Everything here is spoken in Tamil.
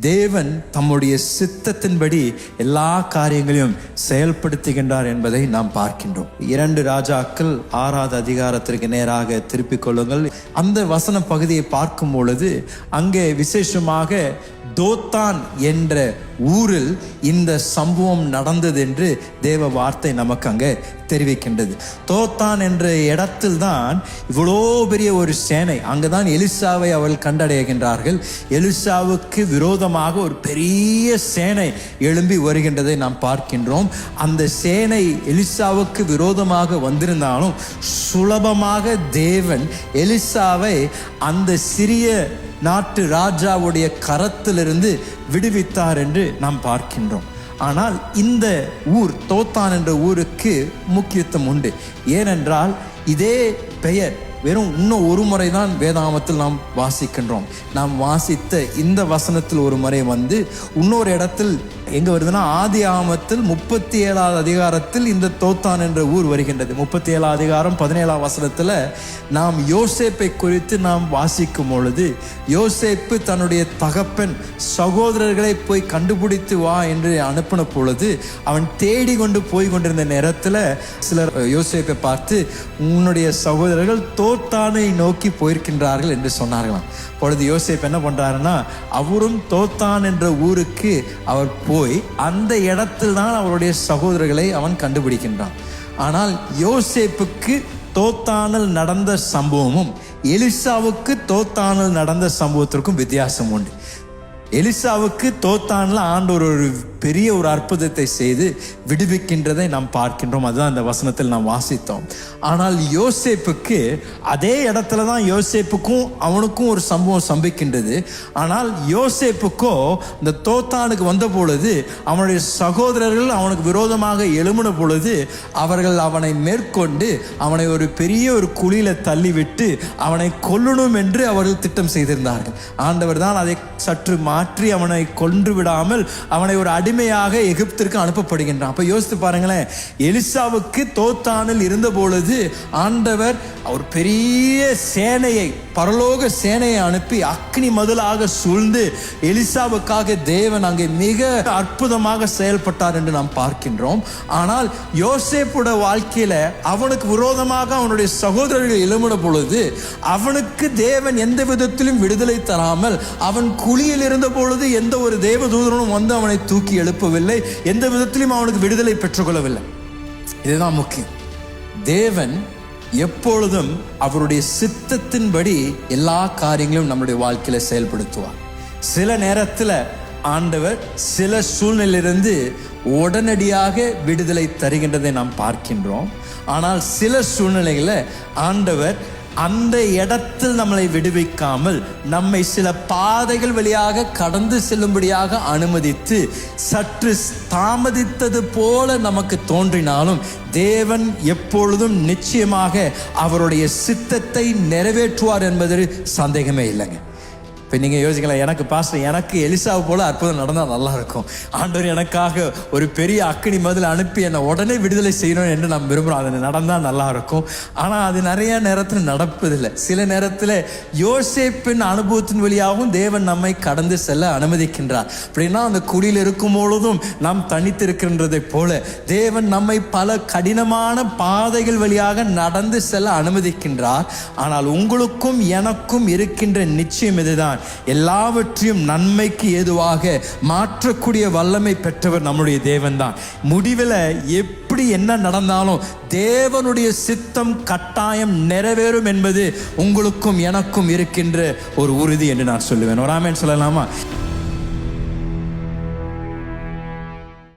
தேவன் தம்முடைய சித்தத்தின்படி எல்லா காரியங்களையும் செயல்படுத்துகின்றார் என்பதை நாம் பார்க்கின்றோம். இரண்டு ராஜாக்கள் ஆறாவது அதிகாரத்திற்கு நேராக திருப்பிக் கொள்ளுங்கள். அந்த வசன பகுதியை பார்க்கும் பொழுது அங்கே விசேஷமாக தோத்தான் என்ற ஊரில் இந்த சம்பவம் நடந்தது என்று தேவ வார்த்தை நமக்கு அங்கே தெரிவிக்கின்றது. தோத்தான் என்ற இடத்தில் தான் இவ்வளோ பெரிய ஒரு சேனை அங்குதான் எலிசாவை அவள் கண்டடைகின்றார்கள். எலிசாவுக்கு விரோதமாக ஒரு பெரிய சேனை எழும்பி வருகின்றதை நாம் பார்க்கின்றோம். அந்த சேனை எலிசாவுக்கு விரோதமாக வந்திருந்தாலும் சுலபமாக தேவன் எலிசாவை அந்த சிறிய நாட்டு ராஜாவுடைய கரத்திலிருந்து விடுவித்தார் என்று நாம் பார்க்கின்றோம். ஆனால் இந்த ஊர் தோத்தான் என்ற ஊருக்கு முக்கியத்துவம் உண்டு. ஏனென்றால் இதே பெயர் வெறும் இன்னும் ஒரு முறை தான் வேதாமத்தில் நாம் வாசிக்கின்றோம். நாம் வாசித்த இந்த வசனத்தில் ஒரு முறை வந்து இன்னொரு இடத்தில் எங்க வருதுன்னா ஆதி ஆமத்தில் முப்பத்தி ஏழாவது அதிகாரத்தில் இந்த தோத்தான் என்ற ஊர் வருகின்றது. முப்பத்தி ஏழாம் அதிகாரம் பதினேழாம் வசனத்தில் நாம் யோசேப்பை குறித்து நாம் வாசிக்கும் பொழுது யோசேப்பு தன்னுடைய தகப்பன் சகோதரர்களை போய் கண்டுபிடித்து வா என்று அனுப்பின பொழுது அவன் தேடி கொண்டு போய் கொண்டிருந்த நேரத்தில் சிலர் யோசேப்பை பார்த்து உன்னுடைய சகோதரர்கள் தோத்தானை நோக்கி போயிருக்கின்றார்கள் என்று சொன்னார்களாம். பொழுது யோசேப் என்ன பண்றாருன்னா அவரும் தோத்தான் என்ற ஊருக்கு அவர் போ போய் அந்த இடத்தில் தான் அவருடைய சகோதரர்களை அவன் கண்டுபிடிக்கின்றான். ஆனால் யோசேப்புக்கு தோத்தானல் நடந்த சம்பவமும் எலிசாவுக்கு தோத்தானல் நடந்த சம்பவத்திற்கும் வித்தியாசம் உண்டு. எலிசாவுக்கு தோத்தான்ல ஆண்டவர் ஒரு பெரிய ஒரு அற்புதத்தை செய்து விடுவிக்கின்றதை நாம் பார்க்கின்றோம். அதுதான் அந்த வசனத்தில் நாம் வாசித்தோம். ஆனால் யோசேப்புக்கு அதே இடத்துல தான் யோசேப்புக்கும் அவனுக்கும் ஒரு சம்பவம் சம்பிக்கின்றது. ஆனால் யோசேப்புக்கோ இந்த தோத்தானுக்கு வந்த பொழுது அவனுடைய சகோதரர்கள் அவனுக்கு விரோதமாக எழுமின பொழுது அவர்கள் அவனை மேற்கொண்டு அவனை ஒரு பெரிய ஒரு குழியில தள்ளிவிட்டு அவனை கொல்லணும் என்று அவர்கள் திட்டம் செய்திருந்தார்கள். ஆண்டவர் தான் அதை சற்று மாற்றி அவனை கொன்று விடாமல் அவனை ஒரு அடிமையாக எகிப்திற்கு அனுப்பப்படுகின்றான். அப்ப யோசித்து பாருங்களேன் எலிசாவுக்கு தோத்தானில் இருந்த பொழுது ஆண்டவர் அவர் பெரிய சேனையை பரலோக சேனையை அனுப்பி அக்னி மதிலாக சூழ்ந்து எலிசாவுக்காக தேவன் அங்கே மிக அற்புதமாக செயல்பட்டார் என்று நாம் பார்க்கின்றோம். ஆனால் யோசேப்புட வாழ்க்கையில அவனுக்கு விரோதமாக அவனுடைய சகோதரர்கள் எழும்பின பொழுது அவனுக்கு தேவன் எந்த விதத்திலும் விடுதலை தராமல் அவன் குழியில் இருந்த பொழுது எந்த ஒரு தேவதூதனும் வந்து அவனை தூக்கி எழுப்பவில்லை. எந்த விதத்திலும் அவனுக்கு விடுதலை பெற்றுக்கொள்ளவில்லை. இதுதான் முக்கியம். தேவன் எப்பொழுதும் அவருடைய சித்தத்தின்படி எல்லா காரியங்களும் நம்முடைய வாழ்க்கையில செயல்படுத்துவார். சில நேரத்தில் ஆண்டவர் சில சூழ்நிலையிலிருந்து உடனடியாக விடுதலை தருகின்றதை நாம் பார்க்கின்றோம். ஆனால் சில சூழ்நிலைகளை ஆண்டவர் அந்த இடத்தில் நம்மளை விடுவிக்காமல் நம்மை சில பாதைகள் வழியாக கடந்து செல்லும்படியாக அனுமதித்து சற்று தாமதித்தது போல நமக்கு தோன்றினாலும் தேவன் எப்பொழுதும் நிச்சயமாக அவருடைய சித்தத்தை நிறைவேற்றுவார் என்பதில் சந்தேகமே இல்லைங்க. இப்போ நீங்கள் யோசிக்கலாம் எனக்கு பாஸ்டர் எனக்கு எலிசாவை போல் அற்புதம் நடந்தால் நல்லாயிருக்கும். ஆண்டவர் எனக்காக ஒரு பெரிய அக்கினி மதில் அனுப்பி என்னை உடனே விடுதலை செய்யணும் என்று நான் விரும்புகிறோம் அது நடந்தால் நல்லாயிருக்கும். ஆனால் அது நிறைய நேரத்தில் நடப்பதில்லை. சில நேரத்தில் யோசேப்பின் அனுபவத்தின் வழியாகவும் தேவன் நம்மை கடந்து செல்ல அனுமதிக்கின்றார். அப்படின்னா அந்த குடியில் இருக்கும் பொழுதும் நாம் தனித்திருக்கின்றதை போல தேவன் நம்மை பல கடினமான பாதைகள் வழியாக நடந்து செல்ல அனுமதிக்கின்றார். ஆனால் உங்களுக்கும் எனக்கும் இருக்கின்ற நிச்சயம் இதுதான். எல்லாவற்றையும் நன்மைக்கு ஏதுவாக மாற்றக்கூடிய வல்லமை பெற்றவர் நம்முடைய தேவன் தான் முடிவில் எப்படி என்ன நடந்தாலும் தேவனுடைய சித்தம் கட்டாயம் நிறைவேறும் என்பது உங்களுக்கும் எனக்கும் இருக்கின்ற ஒரு உறுதி என்று நான் சொல்லுவேன். ஒரு ஆமேன் சொல்லலாமா?